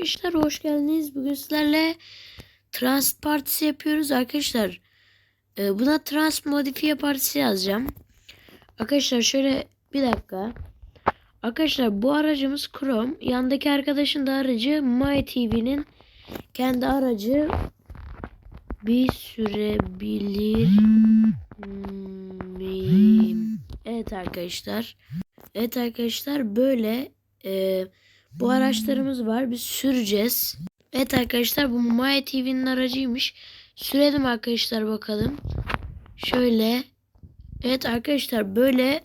Arkadaşlar hoş geldiniz. Bugün sizlerle trans partisi yapıyoruz arkadaşlar. e, buna trans modifiye partisi yazacağım. Arkadaşlar şöyle bir dakika. Arkadaşlar bu aracımız Chrome. Yandaki arkadaşın da aracı My TV'nin kendi aracı bir sürebilir miyim? Evet arkadaşlar. Evet arkadaşlar böyle e, bu araçlarımız var. Biz süreceğiz. Evet arkadaşlar bu Maya TV'nin aracıymış. Sürelim arkadaşlar bakalım. Şöyle. Evet arkadaşlar böyle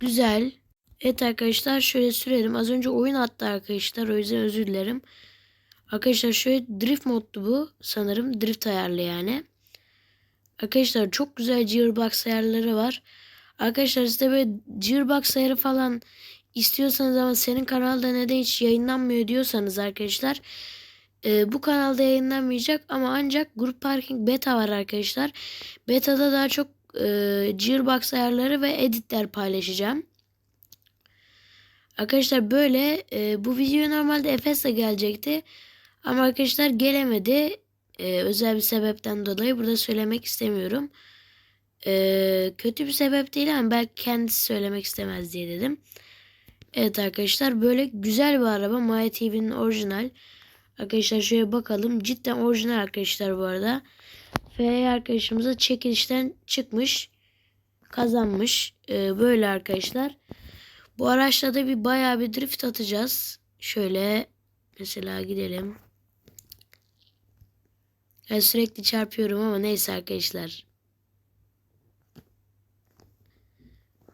güzel. Evet arkadaşlar şöyle sürelim. Az önce oyun attı arkadaşlar. O yüzden özür dilerim. Arkadaşlar şöyle drift moddu bu. Sanırım drift ayarlı yani. Arkadaşlar çok güzel gearbox ayarları var. Arkadaşlar size böyle gearbox ayarı falan istiyorsanız ama senin kanalda neden hiç yayınlanmıyor diyorsanız arkadaşlar e, bu kanalda yayınlanmayacak ama ancak Grup Parking Beta var arkadaşlar. Beta'da daha çok e, Gearbox ayarları ve editler paylaşacağım. Arkadaşlar böyle e, bu video normalde Efes'e gelecekti. Ama arkadaşlar gelemedi. E, özel bir sebepten dolayı burada söylemek istemiyorum. E, kötü bir sebep değil ama belki kendisi söylemek istemez diye dedim. Evet arkadaşlar böyle güzel bir araba. Maya TV'nin orijinal. Arkadaşlar şöyle bakalım. Cidden orijinal arkadaşlar bu arada. F arkadaşımıza çekilişten çıkmış. Kazanmış. Ee, böyle arkadaşlar. Bu araçla da bir bayağı bir drift atacağız. Şöyle mesela gidelim. Ben sürekli çarpıyorum ama neyse arkadaşlar.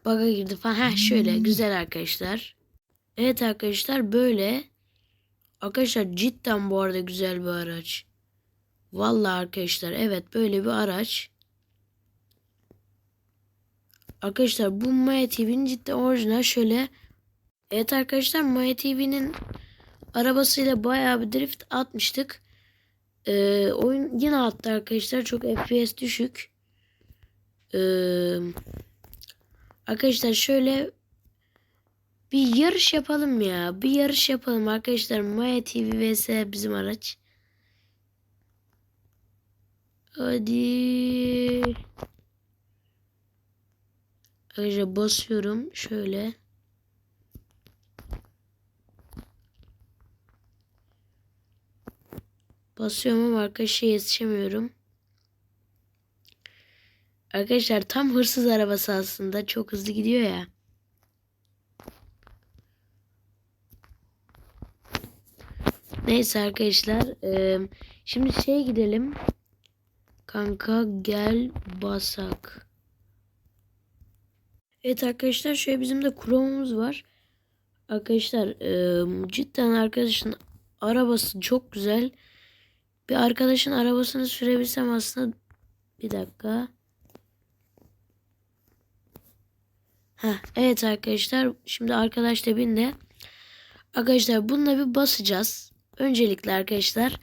Baga girdi falan. Heh şöyle güzel arkadaşlar. Evet arkadaşlar böyle. Arkadaşlar cidden bu arada güzel bir araç. Vallahi arkadaşlar evet böyle bir araç. Arkadaşlar bu Maya TV'nin cidden orijinal şöyle. Evet arkadaşlar Maya TV'nin arabasıyla bayağı bir drift atmıştık. Ee, oyun yine attı arkadaşlar. Çok FPS düşük. Eee... Arkadaşlar şöyle bir yarış yapalım ya. Bir yarış yapalım arkadaşlar. Maya TV vs bizim araç. Hadi. Arkadaşlar basıyorum şöyle. Basıyorum ama arkadaşlar yetişemiyorum. Arkadaşlar tam hırsız arabası aslında. Çok hızlı gidiyor ya. Neyse arkadaşlar. E, şimdi şeye gidelim. Kanka gel basak. Evet arkadaşlar şöyle bizim de Chrome'umuz var. Arkadaşlar e, cidden arkadaşın arabası çok güzel. Bir arkadaşın arabasını sürebilsem aslında bir dakika. Heh, evet arkadaşlar şimdi arkadaş da bindi. Arkadaşlar bununla bir basacağız. Öncelikle arkadaşlar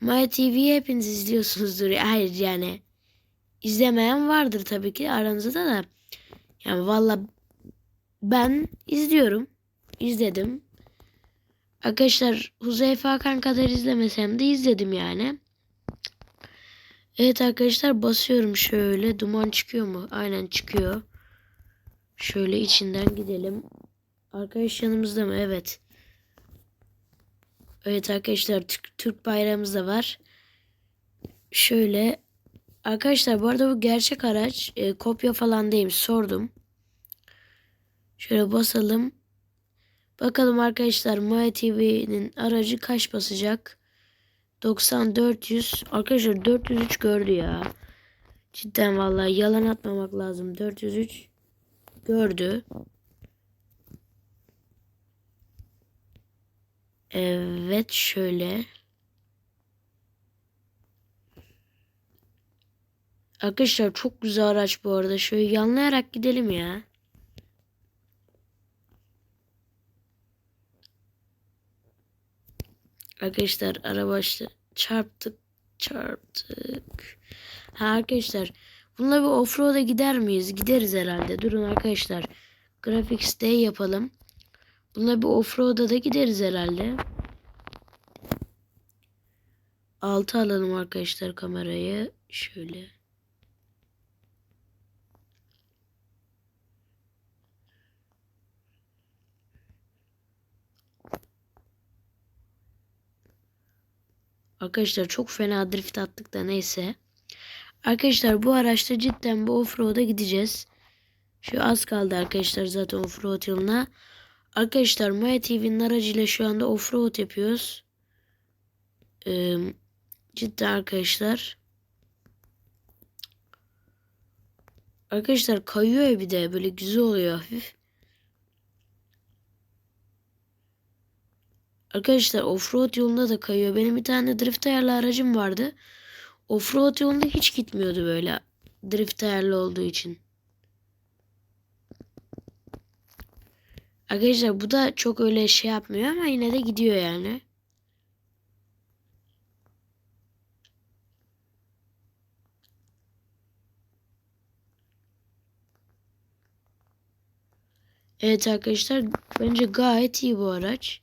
My TV'yi hepiniz izliyorsunuzdur. Hayır yani izlemeyen vardır tabii ki aranızda da. Yani valla ben izliyorum. izledim. Arkadaşlar Huzeyfa Hakan kadar izlemesem de izledim yani. Evet arkadaşlar basıyorum şöyle. Duman çıkıyor mu? Aynen çıkıyor. Şöyle içinden gidelim. Arkadaş yanımızda mı? Evet. Evet arkadaşlar Türk, Türk bayrağımız da var. Şöyle. Arkadaşlar bu arada bu gerçek araç. E, kopya falan değil. Sordum. Şöyle basalım. Bakalım arkadaşlar Maya TV'nin aracı kaç basacak? 90 400. Arkadaşlar 403 gördü ya. Cidden vallahi yalan atmamak lazım. 403 gördü. Evet şöyle. Arkadaşlar çok güzel araç bu arada. Şöyle yanlayarak gidelim ya. Arkadaşlar araba işte çarptık çarptık. Ha arkadaşlar bununla bir offroad'a gider miyiz? Gideriz herhalde. Durun arkadaşlar. Graphics Day yapalım. Bununla bir offroad'a da gideriz herhalde. altı alalım arkadaşlar kamerayı. Şöyle. Arkadaşlar çok fena drift attık da neyse. Arkadaşlar bu araçta cidden bu offroad'a gideceğiz. Şu az kaldı arkadaşlar zaten offroad yoluna. Arkadaşlar Maya TV'nin aracıyla şu anda offroad yapıyoruz. Ee, cidden arkadaşlar. Arkadaşlar kayıyor bir de böyle güzel oluyor hafif. Arkadaşlar offroad yolunda da kayıyor. Benim bir tane drift ayarlı aracım vardı. Offroad yolunda hiç gitmiyordu böyle. Drift ayarlı olduğu için. Arkadaşlar bu da çok öyle şey yapmıyor ama yine de gidiyor yani. Evet arkadaşlar bence gayet iyi bu araç.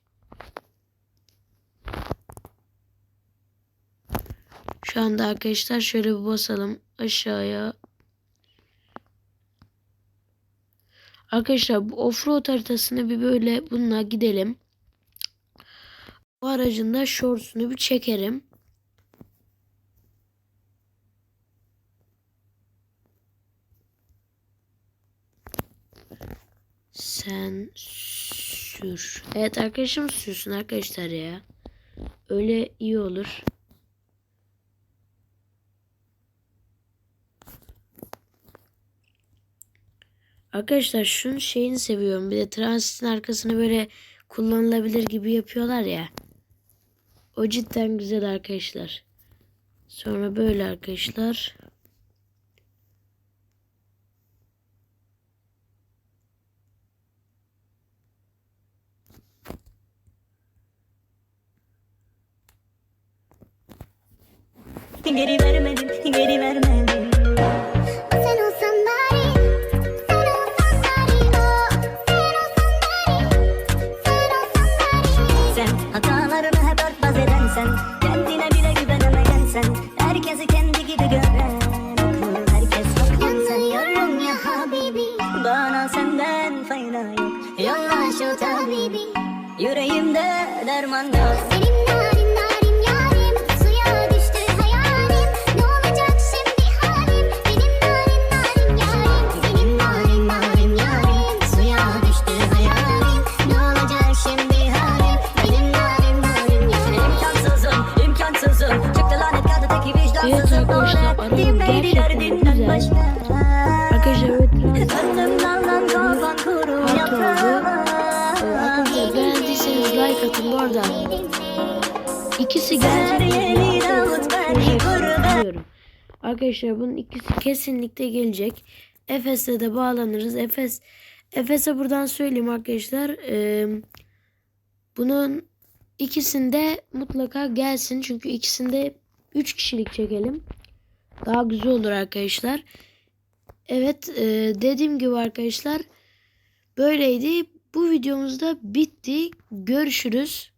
Şu anda arkadaşlar şöyle bir basalım aşağıya. Arkadaşlar bu offroad haritasını bir böyle bununla gidelim. Bu aracın da shorts'unu bir çekerim. Sen sür. Evet arkadaşım sürsün arkadaşlar ya. Öyle iyi olur. Arkadaşlar şunun şeyini seviyorum. Bir de transitin arkasını böyle kullanılabilir gibi yapıyorlar ya. O cidden güzel arkadaşlar. Sonra böyle arkadaşlar. Geri vermedim, geri vermedim. Bana senden fayda yok Yolla şu tabibi Yüreğimde derman yok benim narin narin yarim, suya düştü hayalim. Ne olacak şimdi halim? Benim narin narin yarim, benim narin narin yarim, suya düştü hayalim. Ne olacak şimdi halim? Benim narin narin yarim. İmkansızım, imkansızım Çıktı lanet kadı teki vicdansızım neydi gerçekten derdinden güzel. başka arada. İkisi. Biliyorum. Arkadaşlar bunun ikisi kesinlikle gelecek. Efes'le de bağlanırız. Efes Efes'e buradan söyleyeyim arkadaşlar. Ee, bunun ikisinde mutlaka gelsin. Çünkü ikisinde 3 kişilik çekelim. Daha güzel olur arkadaşlar. Evet e, dediğim gibi arkadaşlar böyleydi. Bu videomuzda bitti. Görüşürüz.